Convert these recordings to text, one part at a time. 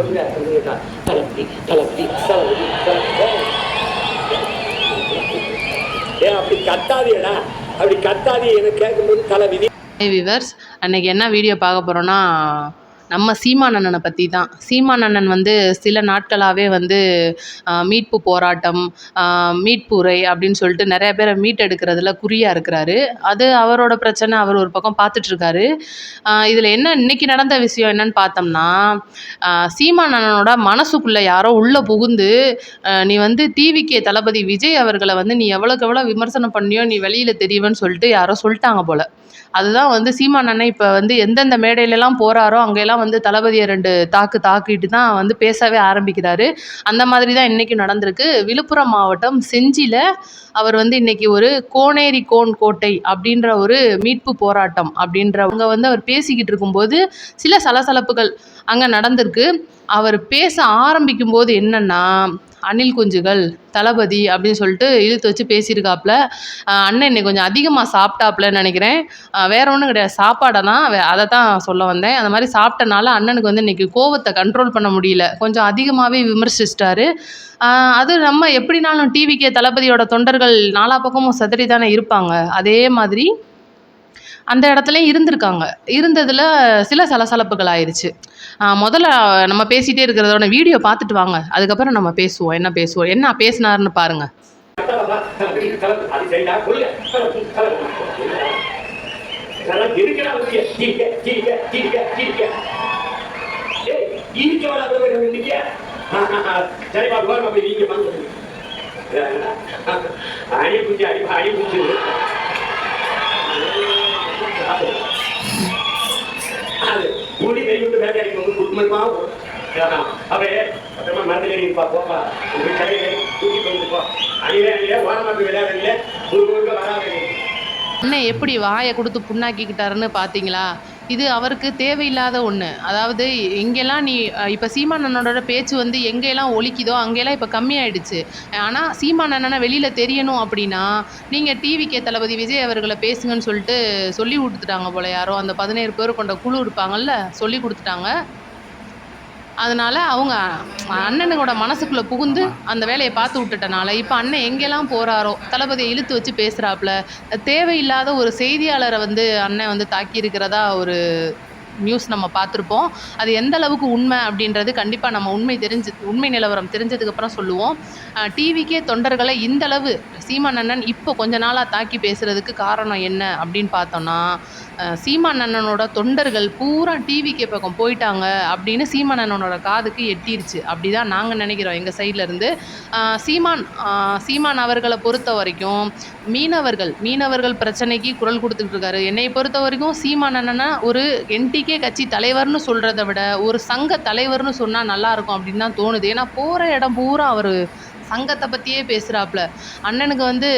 சொல்லுங்க சொல்லுங்க. தளபதி தளபதி தளபதி தளபதி ஏன் அப்படி கத்தாதீடா அப்படி கத்தாதீ எனக்கு கேட்கும்போது தளபதி விவர்ஸ் அன்னைக்கு என்ன வீடியோ பார்க்க போகிறோன்னா நம்ம சீமான் அண்ணனை பற்றி தான் சீமான் அண்ணன் வந்து சில நாட்களாகவே வந்து மீட்பு போராட்டம் மீட்புரை அப்படின்னு சொல்லிட்டு நிறைய பேரை மீட் எடுக்கிறதுல குறியாக இருக்கிறாரு. அது அவரோட பிரச்சனை அவர் ஒரு பக்கம் பார்த்துட்ருக்காரு. இதில் என்ன இன்னைக்கு நடந்த விஷயம் என்னன்னு பார்த்தோம்னா சீமான் அண்ணனோட மனசுக்குள்ளே யாரோ உள்ளே புகுந்து நீ வந்து டிவிக்கே தளபதி விஜய் அவர்களை வந்து நீ எவ்வளோக்கு எவ்வளோ விமர்சனம் பண்ணியோ நீ வெளியில் தெரியுவேன்னு சொல்லிட்டு யாரோ சொல்லிட்டாங்க போல். அதுதான் வந்து சீமான் அண்ணன் இப்போ வந்து எந்தெந்த மேடையிலலாம் போகிறாரோ அங்கெல்லாம் வந்து தளபதியை ரெண்டு தாக்கு தாக்கிட்டு தான் வந்து பேசவே ஆரம்பிக்கிறாரு. அந்த மாதிரி தான் இன்றைக்கி நடந்திருக்கு. விழுப்புரம் மாவட்டம் செஞ்சியில் அவர் வந்து இன்றைக்கி ஒரு கோனேரி கோன் கோட்டை அப்படின்ற ஒரு மீட்பு போராட்டம் அப்படின்றவங்க வந்து அவர் பேசிக்கிட்டு இருக்கும்போது சில சலசலப்புகள் அங்கே நடந்திருக்கு. அவர் பேச ஆரம்பிக்கும் போது என்னென்னா அணில் குஞ்சுகள் தளபதி அப்படின்னு சொல்லிட்டு இழுத்து வச்சு பேசியிருக்காப்புல. அண்ணன் இன்னைக்கு கொஞ்சம் அதிகமாக சாப்பிட்டாப்புலன்னு நினைக்கிறேன். ஆஹ் வேற ஒன்றும் கிடையாது. சாப்பாடை தான் வே- அதை தான் சொல்ல வந்தேன். அந்த மாதிரி சாப்பிட்டனால அண்ணனுக்கு வந்து இன்னைக்கு கோவத்தை கண்ட்ரோல் பண்ண முடியல. கொஞ்சம் அதிகமாகவே விமர்சிச்சிட்டாரு. அது நம்ம எப்படினாலும் டிவிக்கே தளபதியோட தொண்டர்கள் நாலா பக்கமும் சிதறி தானே இருப்பாங்க. அதே மாதிரி அந்த இடத்துலையும் இருந்திருக்காங்க. இருந்ததில் சில சலசலப்புகள் ஆயிடுச்சு முதல்ல நம்ம பேசிகிட்டே இருக்கிறதோட வீடியோ பார்த்துட்டு வாங்க. அதுக்கப்புறம் நம்ம பேசுவோம். என்ன பேசுவோம்? என்ன பேசினாருன்னு பாருங்கள் சரிப்பா கோரம் அப்படி நீங்க பண்ணுங்க அடி குச்சி அடி அடி குச்சி அது கை விட்டு வேட்டை அடிக்கும் குடும்பமா அப்புறமா போப்பா. உங்க தூக்கி ஓரமாக்கு ஒரு முழுக்க வராது. அண்ணன் எப்படி வாயை கொடுத்து புண்ணாக்கிக்கிட்டாருன்னு பார்த்தீங்களா இது அவருக்கு தேவையில்லாத ஒன்று அதாவது எங்கெல்லாம் நீ இப்போ சீமானண்ணனோட பேச்சு வந்து எங்கெல்லாம் ஒலிக்குதோ அங்கெல்லாம் இப்போ கம்மியாயிடுச்சு. ஆனால் சீமானண்ணனை வெளியில் தெரியணும் அப்படின்னா நீங்கள் டிவிக்கே தளபதி விஜய் அவர்களை பேசுங்கன்னு சொல்லிட்டு சொல்லி கொடுத்துட்டாங்க போல யாரோ. அந்த பதினேழு பேர் கொண்ட குழு இருப்பாங்கல்ல சொல்லி கொடுத்துட்டாங்க. அதனால அவங்க அண்ணனுக்கோட மனசுக்குள்ளே புகுந்து அந்த வேலையை பார்த்து விட்டுட்டனால இப்போ அண்ணன் எங்கெல்லாம் போகிறாரோ தளபதியை இழுத்து வச்சு பேசுகிறாப்புல தேவையில்லாத ஒரு செய்தியாளரை வந்து அண்ணன் வந்து தாக்கியிருக்கிறதா ஒரு நியூஸ் நம்ம பார்த்துருப்போம். அது எந்த அளவுக்கு உண்மை அப்படின்றது கண்டிப்பாக நம்ம உண்மை தெரிஞ்சு உண்மை நிலவரம் தெரிஞ்சதுக்கப்புறம் சொல்லுவோம். டிவிக்கே தொண்டர்களை இந்தளவு சீமான் அண்ணன் இப்போ கொஞ்ச நாளாக தாக்கி பேசுகிறதுக்கு காரணம் என்ன அப்படின்னு பார்த்தோன்னா சீமான் அண்ணனோட தொண்டர்கள் பூரா டிவிக்கு பக்கம் போயிட்டாங்க அப்படின்னு சீமான் அண்ணனோட காதுக்கு எட்டிருச்சு. அப்படி தான் நாங்கள் நினைக்கிறோம் எங்கள் சைடில் இருந்து. சீமான் சீமான் அவர்களை பொறுத்த வரைக்கும் மீனவர்கள் மீனவர்கள் பிரச்சனைக்கு குரல் கொடுத்துக்கிட்டு இருக்காரு. என்னை பொறுத்த வரைக்கும் சீமான் அண்ணனை ஒரு என்டிகே கட்சி தலைவர்னு சொல்கிறத விட ஒரு சங்க தலைவர்னு சொன்னால் நல்லாயிருக்கும் அப்படின்னு தான் தோணுது. ஏன்னா போகிற இடம் பூரா அவர் சங்கத்தை பற்றியே பேசுகிறாப்புல அண்ணனுக்கு வந்து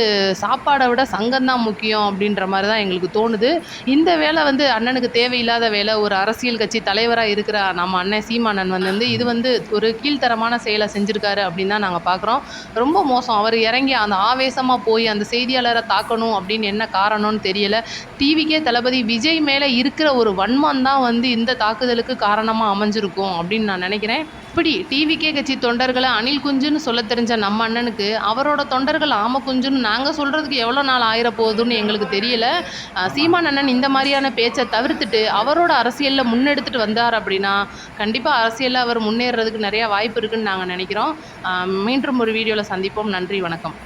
சாப்பாடை விட சங்கம் தான் முக்கியம் அப்படின்ற மாதிரி தான் எங்களுக்கு தோணுது. இந்த வேலை வந்து அண்ணனுக்கு தேவையில்லாத வேலை ஒரு அரசியல் கட்சி தலைவராக இருக்கிற நம்ம அண்ணன் சீமானன் வந்து இது வந்து ஒரு கீழ்த்தரமான செயலை செஞ்சுருக்காரு அப்படின்னு தான் நாங்கள் பார்க்குறோம் ரொம்ப மோசம். அவர் இறங்கி அந்த ஆவேசமாக போய் அந்த செய்தியாளரை தாக்கணும் அப்படின்னு என்ன காரணம்னு தெரியலை. டிவிக்கே தளபதி விஜய் மேலே இருக்கிற ஒரு வன்மம் தான் வந்து இந்த தாக்குதலுக்கு காரணமாக அமைஞ்சிருக்கும் அப்படின்னு நான் நினைக்கிறேன். இப்படி டிவிக்கே கட்சி தொண்டர்களை அணில் குஞ்சுன்னு சொல்ல தெரிஞ்ச நம்ம அண்ணனுக்கு அவரோட தொண்டர்கள் ஆம குஞ்சுன்னு நாங்கள் சொல்கிறதுக்கு எவ்வளோ நாள் ஆயிர போகுதுன்னு எங்களுக்கு தெரியல. சீமான் அண்ணன் இந்த மாதிரியான பேச்சை தவிர்த்துட்டு அவரோட அரசியலில் முன்னெடுத்துட்டு வந்தார் அப்படின்னா கண்டிப்பாக அரசியலில் அவர் முன்னேறதுக்கு நிறையா வாய்ப்பு இருக்குன்னு நாங்கள் நினைக்கிறோம். மீண்டும் ஒரு வீடியோவில் சந்திப்போம். நன்றி வணக்கம்.